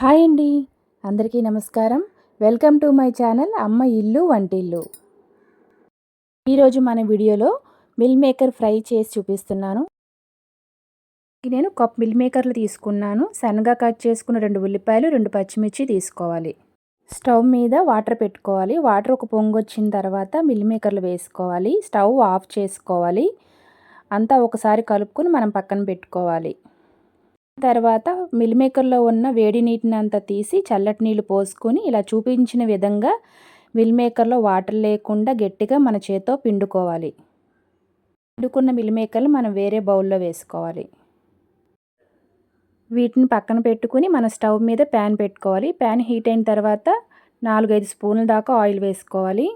Hi అండి. అందరికీ నమస్కారం. వెల్కమ్ టు మై ఛానల్ అమ్మ ఇల్లు వంటిల్లు. ఈరోజు మన వీడియోలో మిల్ మేకర్ ఫ్రై చేసి చూపిస్తున్నాను. నేను కప్ మిల్ మేకర్లు తీసుకున్నాను. సన్నగా కట్ చేసుకున్న రెండు ఉల్లిపాయలు రెండు పచ్చిమిర్చి తీసుకోవాలి. స్టవ్ మీద వాటర్ పెట్టుకోవాలి. వాటర్ ఒక పొంగు వచ్చిన తర్వాత మిల్ మేకర్లు వేసుకోవాలి. స్టవ్ ఆఫ్ చేసుకోవాలి. అంతా ఒకసారి కలుపుకొని మనం పక్కన పెట్టుకోవాలి. తర్వాత మిల్ మేకర్లో ఉన్న వేడి నీటిని అంతా తీసి చల్లటి నీళ్ళు పోసుకొని ఇలా చూపించిన విధంగా మిల్ మేకర్లో వాటర్ లేకుండా గట్టిగా మన చేతో పిండుకోవాలి. పిండుకున్న మిల్ మేకర్లు మనం వేరే బౌల్లో వేసుకోవాలి. వీటిని పక్కన పెట్టుకుని మన స్టవ్ మీద ప్యాన్ పెట్టుకోవాలి. ప్యాన్ హీట్ అయిన తర్వాత నాలుగైదు స్పూన్ల దాకా ఆయిల్ వేసుకోవాలి.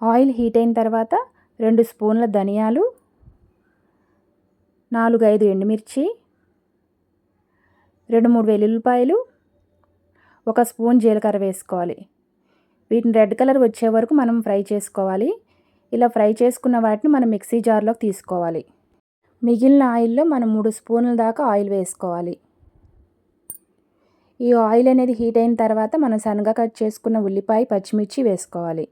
ఆయిల్ హీట్ అయిన తర్వాత రెండు స్పూన్ల ధనియాలు నాలుగు ఐదు ఎండుమిర్చి రెండు మూడు వెల్లుల్లిపాయలు ఒక స్పూన్ జీలకర్ర వేసుకోవాలి. వీటిని రెడ్ కలర్ వచ్చే వరకు మనం ఫ్రై చేసుకోవాలి. ఇలా ఫ్రై చేసుకున్న వాటిని మనం మిక్సీ జార్లోకి తీసుకోవాలి. మిగిలిన ఆయిల్లో మనం మూడు స్పూన్ల దాకా ఆయిల్ వేసుకోవాలి. ఈ ఆయిల్ అనేది హీట్ అయిన తర్వాత మనం సన్నగా కట్ చేసుకున్న ఉల్లిపాయ పచ్చిమిర్చి వేసుకోవాలి.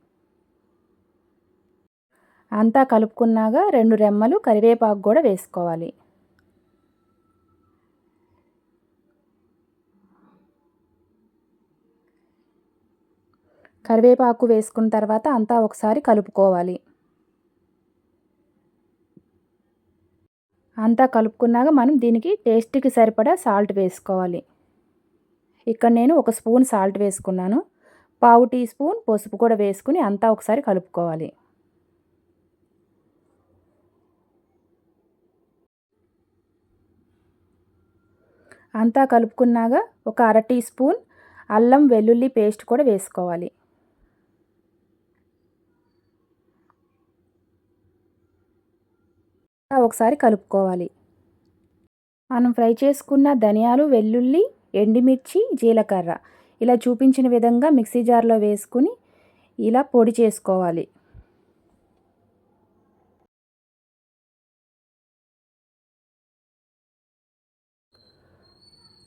అంతా కలుపుకున్నాక రెండు రెమ్మలు కరివేపాకు కూడా వేసుకోవాలి. కరివేపాకు వేసుకున్న తర్వాత అంతా ఒకసారి కలుపుకోవాలి. అంతా కలుపుకున్నాక మనం దీనికి టేస్ట్కి సరిపడా సాల్ట్ వేసుకోవాలి. ఇక్కడ నేను ఒక స్పూన్ సాల్ట్ వేసుకున్నాను. పావు టీ స్పూన్ పసుపు కూడా వేసుకుని అంతా ఒకసారి కలుపుకోవాలి. అంతా కలుపుకున్నాక ఒక అర టీ స్పూన్ అల్లం వెల్లుల్లి పేస్ట్ కూడా వేసుకోవాలి. ఒకసారి కలుపుకోవాలి. మనం ఫ్రై చేసుకున్న ధనియాలు వెల్లుల్లి ఎండుమిర్చి జీలకర్ర. ఇలా చూపించిన విధంగా మిక్సీ జార్లో వేసుకుని ఇలా పొడి చేసుకోవాలి.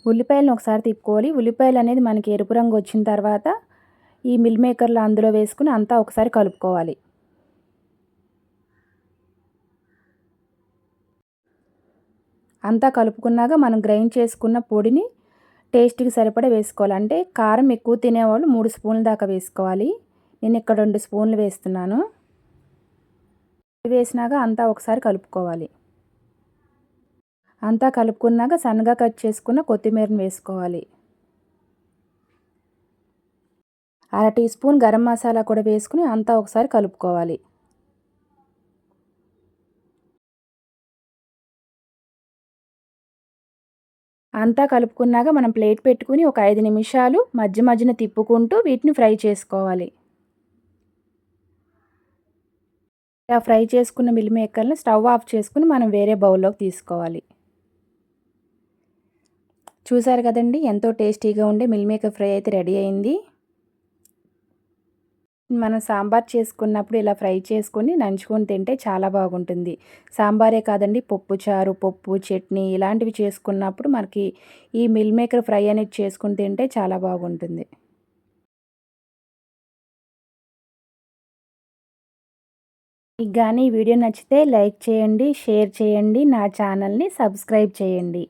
ఉల్లిపాయలను ఒకసారి తిప్పుకోవాలి. ఉల్లిపాయలు అనేది మనకి ఎరుపు రంగు వచ్చిన తర్వాత ఈ మిల్ మేకర్లు అందులో వేసుకుని అంతా ఒకసారి కలుపుకోవాలి. అంతా కలుపుకున్నాక మనం గ్రైండ్ చేసుకున్న పొడిని టేస్ట్కి సరిపడా వేసుకోవాలి. అంటే కారం ఎక్కువ తినేవాళ్ళు మూడు స్పూన్ల దాకా వేసుకోవాలి. నేను ఇక్కడ రెండు స్పూన్లు వేస్తున్నాను. వేసినాక అంతా ఒకసారి కలుపుకోవాలి. అంతా కలుపుకున్నాక సన్నగా కట్ చేసుకున్న కొత్తిమీరని వేసుకోవాలి. అర టీ స్పూన్ గరం మసాలా కూడా వేసుకుని అంతా ఒకసారి కలుపుకోవాలి. అంతా కలుపుకున్నాక మనం ప్లేట్ పెట్టుకుని ఒక ఐదు నిమిషాలు మధ్య మధ్యన తిప్పుకుంటూ వీటిని ఫ్రై చేసుకోవాలి. ఇలా ఫ్రై చేసుకున్న మిల్ మేకర్ని స్టవ్ ఆఫ్ చేసుకుని మనం వేరే బౌల్లోకి తీసుకోవాలి. చూసారు కదండి ఎంతో టేస్టీగా ఉండే మిల్ మేకర్ ఫ్రై అయితే రెడీ అయింది. మనం సాంబార్ చేసుకున్నప్పుడు ఇలా ఫ్రై చేసుకొని నంచుకొని తింటే చాలా బాగుంటుంది. సాంబారే కాదండి పప్పు చారు పప్పు చట్నీ ఇలాంటివి చేసుకున్నప్పుడు మనకి ఈ మిల్ మేకర్ ఫ్రై అనేది చేసుకుని తింటే చాలా బాగుంటుంది. మీకు కానీ వీడియో నచ్చితే లైక్ చేయండి షేర్ చేయండి నా ఛానల్ని సబ్స్క్రైబ్ చేయండి.